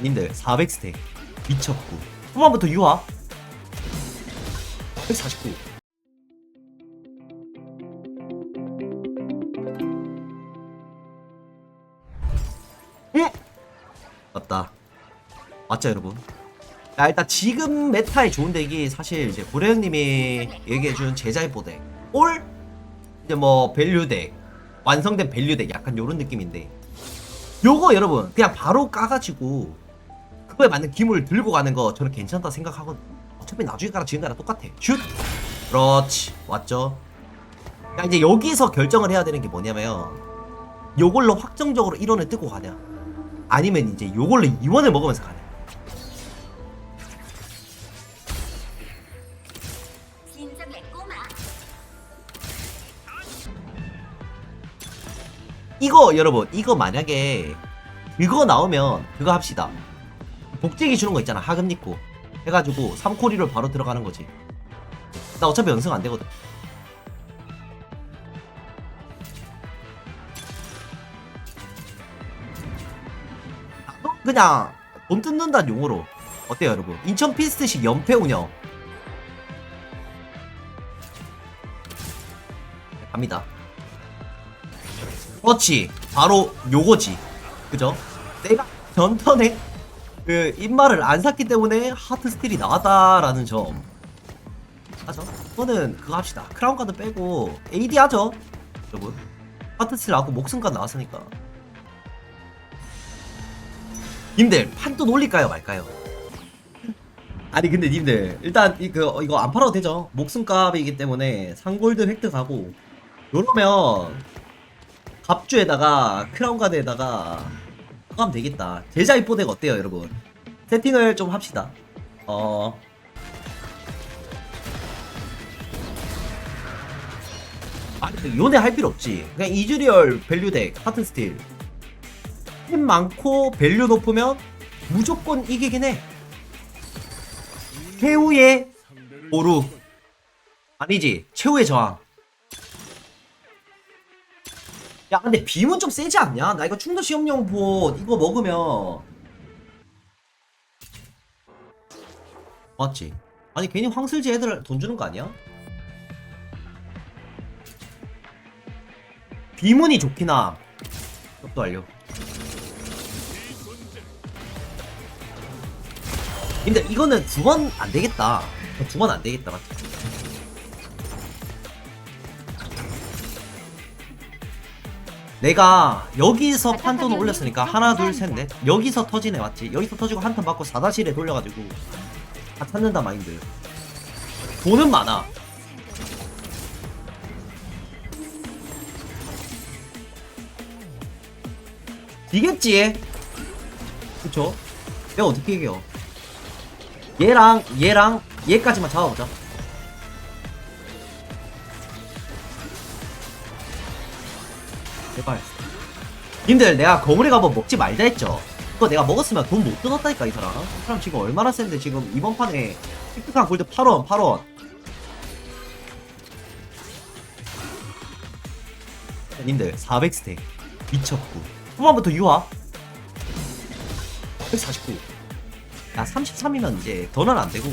님들 400스택. 미쳤고. 후반부터 유화 149 응? 맞다. 맞죠 여러분? 자 일단 지금 메타에 좋은 덱이 사실 이제 고래 형님이 얘기해준 제자의 보덱 올 이제 뭐 밸류 덱 완성된 밸류 덱 약간 요런 느낌인데. 요거 여러분 그냥 바로 까가지고 그거에 맞는 기물을 들고 가는 거 저는 괜찮다 생각하거든. 어차피 나중에 가라 지금 가라 똑같아. 슛! 그렇지. 왔죠? 야 이제 여기서 결정을 해야 되는 게 뭐냐면 요걸로 확정적으로 1원을 뜨고 가냐? 아니면 이제 요걸로 2원을 먹으면서 가냐? 이거 여러분 이거 만약에 그거 나오면 그거 합시다 복제기 주는 거 있잖아 하급 니코 해가지고 3코리로 바로 들어가는 거지. 나 어차피 연승 안 되거든. 그냥 돈 뜯는다는 용어로. 어때요 여러분? 인천 피스트식 연패 운영. 갑니다. 그렇지. 바로 요거지. 그죠? 내가 전턴에 그 입말을 안 샀기 때문에 하트 스틸이 나왔다라는 점. 하죠? 이거는 그거 합시다. 크라운 카드 빼고 AD 하죠? 여러분. 하트 스틸 나왔고 목숨 까지 나왔으니까. 님들 판또 놀릴까요 말까요? 아니 근데 님들 일단 이거 이거 안 팔아도 되죠? 목숨값이기 때문에 상골드 획득하고. 요러면 갑주에다가 크라운 가드에다가 그거 하면 되겠다. 제자 입보덱 어때요 여러분? 세팅을 좀 합시다. 어. 아니 요네 할 필요 없지. 그냥 이즈리얼 밸류덱 하트 스틸. 힘 많고 밸류 높으면 무조건 이기긴 해. 최후의 보루 아니지. 최후의 저항 야 근데 빔은 좀 세지 않냐? 나 이거 충도 시험용 봇 이거 먹으면 맞지? 아니 괜히 황슬지 애들 돈 주는 거 아니야? 비문이 좋기나 그것도 알려 근데 이거는 두 번 안 되겠다 두 번 안 되겠다 맞지? 내가 여기서 판돈을 올렸으니까 하나 둘 셋 넷. 여기서 터지네 맞지? 여기서 터지고 한 턴 받고 4다실에 돌려가지고 다 찾는다 마인드. 돈은 많아. 이겠지 그쵸? 내가 어떻게 이겨? 얘랑 얘랑 얘까지만 잡아보자 제발 님들 내가 거물에 가면 먹지 말자 했죠? 그거 내가 먹었으면 돈못 뜯었다니까 이 사람. 이 사람 지금 얼마나 센데 지금 이번 판에. 틱틱한 골드 8원 8원. 님들 400스택. 미쳤고. 후반부터 유화 149. 야 33이면 이제 더는 안 되고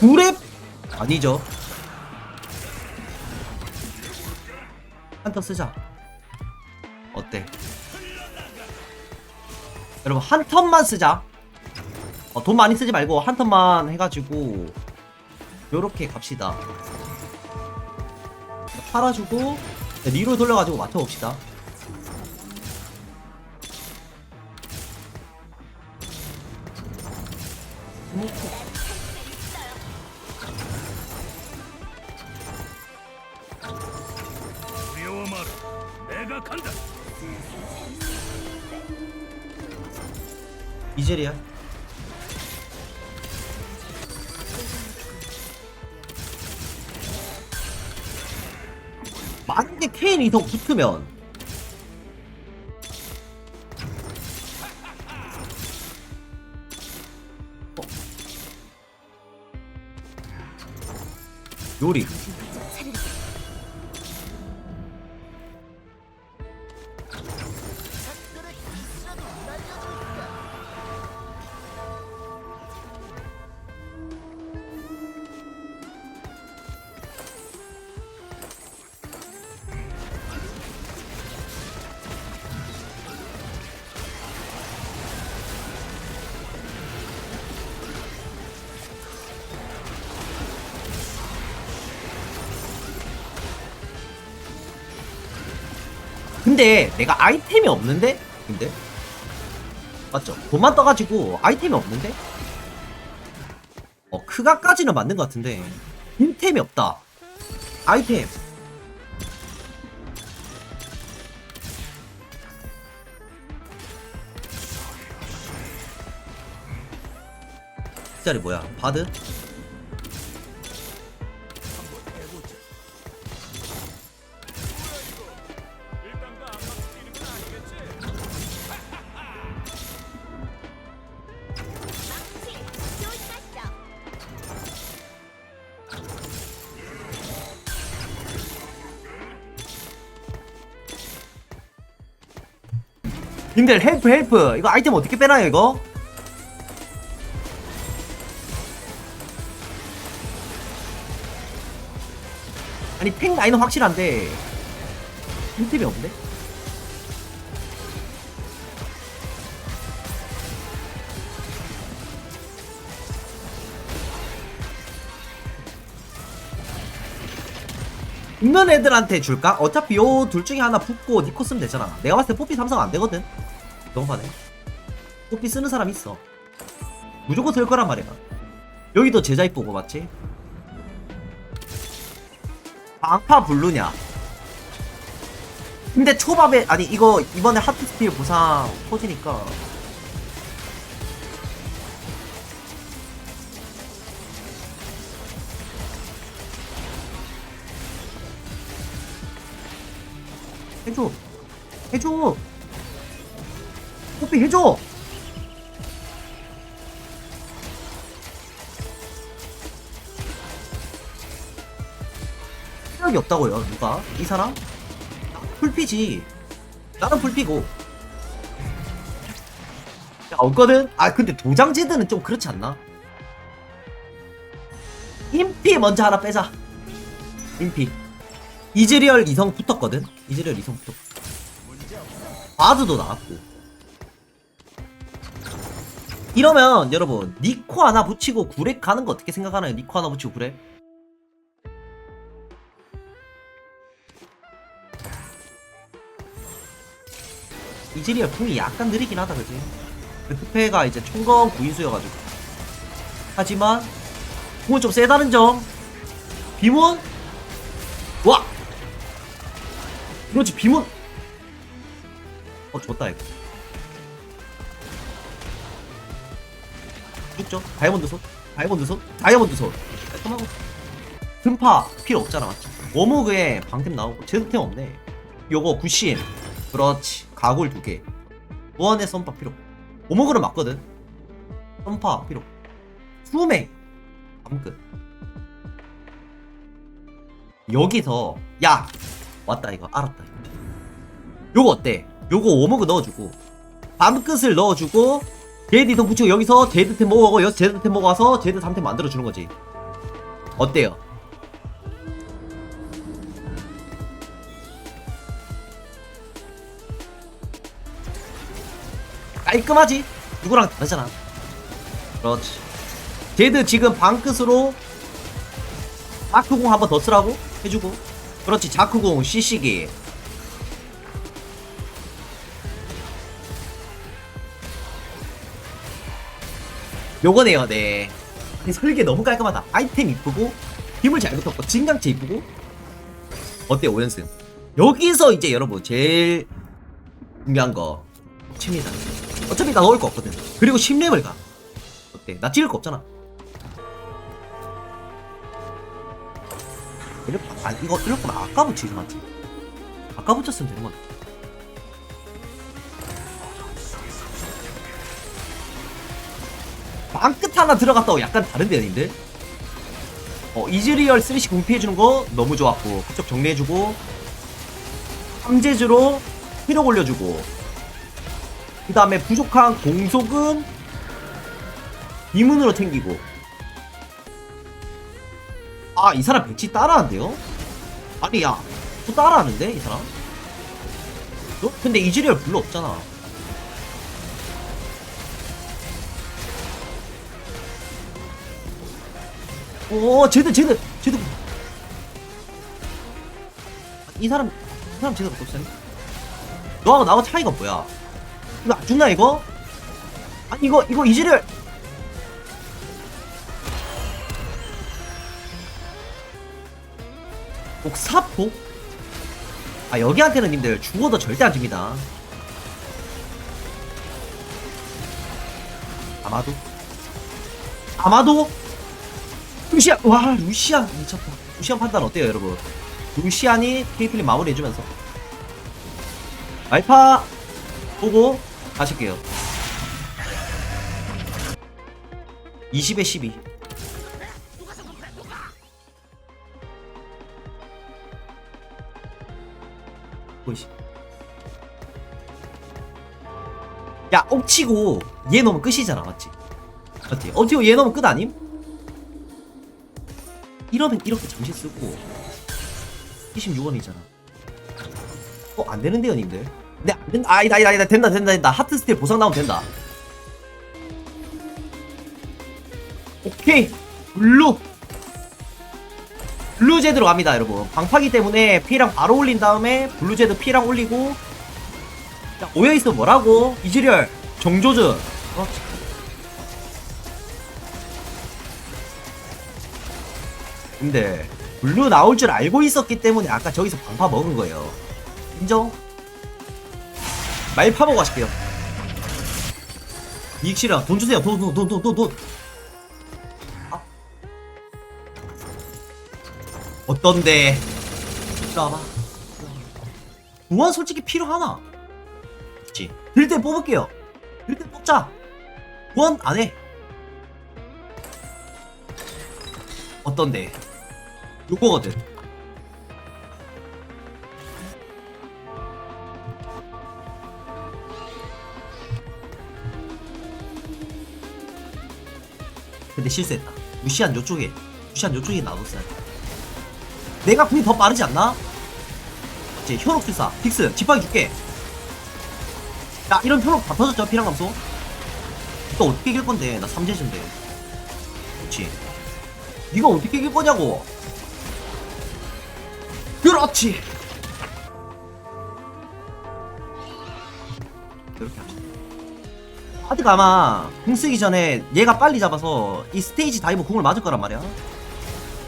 구랩 아니죠. 한턴 쓰자. 어때? 여러분 한 턴만 쓰자. 어, 돈 많이 쓰지 말고 한 턴만 해가지고 요렇게 갑시다. 팔아주고 리로 돌려가지고 맞춰봅시다. 두 이젤이야. 만약에 케인 이성 붙으면 어. 요리 근데 내가 아이템이 없는데? 근데? 맞죠? 돈만 떠가지고 아이템이 없는데? 어 크가까지는 맞는 것 같은데 빈템이 없다 아이템 이 자리 뭐야 바드? 님들 헬프 헬프 이거 아이템 어떻게 빼나요 이거? 아니 탱 라인은 확실한데 힐템이 없네? 있는 애들한테 줄까? 어차피 요 둘 중에 하나 붙고 니코 쓰면 되잖아. 내가 봤을 때 뽀삐 삼성 안 되거든. 너무하네. 뽀삐 쓰는 사람 있어. 무조건 쓸 거란 말이야. 여기도 제자 이쁘고 맞지? 방파 블루냐? 근데 초밥에 아니 이거 이번에 하트 스피드 보상 터지니까 해줘 해줘 뽀삐 해줘. 생각이 없다고요 누가? 이 사람? 풀피지. 나는 풀피고. 야 없거든? 아 근데 도장제드는 좀 그렇지 않나? 인피 먼저 하나 빼자. 인피. 이즈리얼 이성 붙었거든? 이즈리얼 이성 붙었 바드도 나왔고 이러면 여러분 니코 하나 붙이고 구렉 가는 거 어떻게 생각하나요? 니코 하나 붙이고 구렉 이즈리얼 풍이 약간 느리긴 하다 그지? 그 특패가 이제 총검 구인수여가지고. 하지만 풍은 좀 세다는 점. 비문? 와! 그렇지 비문! 어 좋다 이거 죽죠? 다이아몬드 손 다이아몬드 손 다이아몬드 손 깔끔하고. 금파 필요 없잖아 맞죠 워모그에 방템 나오고 제스템 없네. 요거 구신 그렇지. 가골 두개. 무한의 썸파 필요. 워모그는 맞거든. 썸파 필요. 수맹 암끝. 여기서 야! 왔다 이거. 알았다. 이거. 요거 어때? 요거 워머그 넣어주고 밤끝을 넣어주고 제드 이성 붙이고 여기서 제드템 먹어가고 여기서 제드템 먹어와서 제드 3템 만들어주는 거지. 어때요? 깔끔하지? 누구랑 다르잖아. 그렇지. 제드 지금 방끝으로 자크공 한 번 더 쓰라고? 해주고. 그렇지 자크공 CC기 요거네요 네. 아니, 설계 너무 깔끔하다. 아이템 이쁘고 힘을 잘 붙었고 진강체 이쁘고. 어때 요 5연승? 여기서 이제 여러분 제일 중요한 거 칩니다. 어차피 나 넣을 거 없거든. 그리고 10렙을 가. 어때? 나 찍을 거 없잖아. 이럴, 아, 이거 거면 아까 붙이지 맞지? 아까 붙였으면 되는 건데. 방끝 하나 들어갔다고 약간 다른데요, 님들? 어, 어, 이즈리얼 쓰리시 궁피해주는 거 너무 좋았고 그쪽 정리해주고 삼재주로 피력 올려주고 그 다음에 부족한 공속은 이문으로 튕기고 아 이 사람 백치 따라하는데요? 아니 야또 따라하는데 이 사람? 너? 근데 이즈리얼 별로 없잖아 오 쟤들 쟤들 쟤들. 이 사람 이 사람 쟤들 어떻게 너하고 나하고 차이가 뭐야? 이거 안 죽나 이거? 아니 이거 이거 이즈리얼 옥사포? 아 여기한테는 님들 죽어도 절대 안 줍니다. 아마도? 아마도 루시안 와 루시안. 미쳤다 루시안 판단 어때요 여러분? 루시안이 케이플린 마무리 해주면서. 알파 보고 가실게요. 20에 12 보이시. 야 옥치고 얘 너무 끝이잖아 맞지? 맞지? 옥치고 얘 너무 끝 아님? 이러면 이렇게 잠시 쓰고 26원이잖아. 어 안되는데요 님들? 근데 안된다 아니다 아니다 아니다. 된다 된다 된다. 하트 스틸 보상 나오면 된다. 오케이. 블루. 블루제드로 갑니다 여러분. 방파기 때문에 피랑 바로 올린 다음에 블루제드 피랑 올리고 자 오여있어 뭐라고? 이즈리얼 정조준. 어, 근데 블루 나올 줄 알고 있었기 때문에 아까 저기서 방파 먹은 거예요. 인정? 말 파먹고 가실게요. 이익 실화 돈 주세요. 돈 돈 돈 돈 돈 돈. 아. 어떤데? 나와봐. 우원 솔직히 필요하나? 그치. 들때 뽑을게요. 들때 뽑자. 우원 안 해. 어떤데? 요거거든. 근데 실수했다. 루시안 요쪽에, 루시안 요쪽에 놔뒀어야 돼. 내가 궁이 더 빠르지 않나? 이제 현혹술사, 픽스, 집박이 줄게. 야, 이런 현혹 다 터졌죠, 피랑 감소? 이거 어떻게 이길 건데? 나 3제신데. 그렇지. 네가 어떻게 이길 거냐고. 그렇지. 이렇게 합시다. 하드가 아마 궁 쓰기 전에 얘가 빨리 잡아서 이 스테이지 다이브 궁을 맞을 거란 말이야.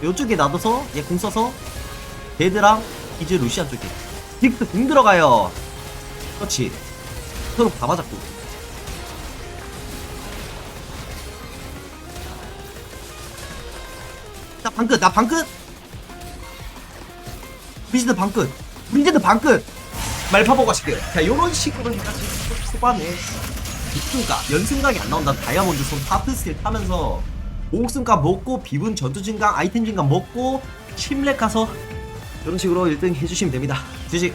이쪽에 놔둬서 얘 궁 써서 데드랑 이즈 루시안 쪽에 딕스 궁 들어가요. 그렇지. 서로 다 맞았고. 나 방끝 나 방끝 브리즈드 방끝. 브리즈드 방끝. 말파보 가실게요. 자 요런 식으로 해가지고 초반에 입중가 연승각이 안 나온다. 다이아몬드 손 하프 스틸 타면서 목숨값 먹고 비분 전투 증강 아이템 증강 먹고 침렉 가서 이런 식으로 1등 해주시면 됩니다. 주식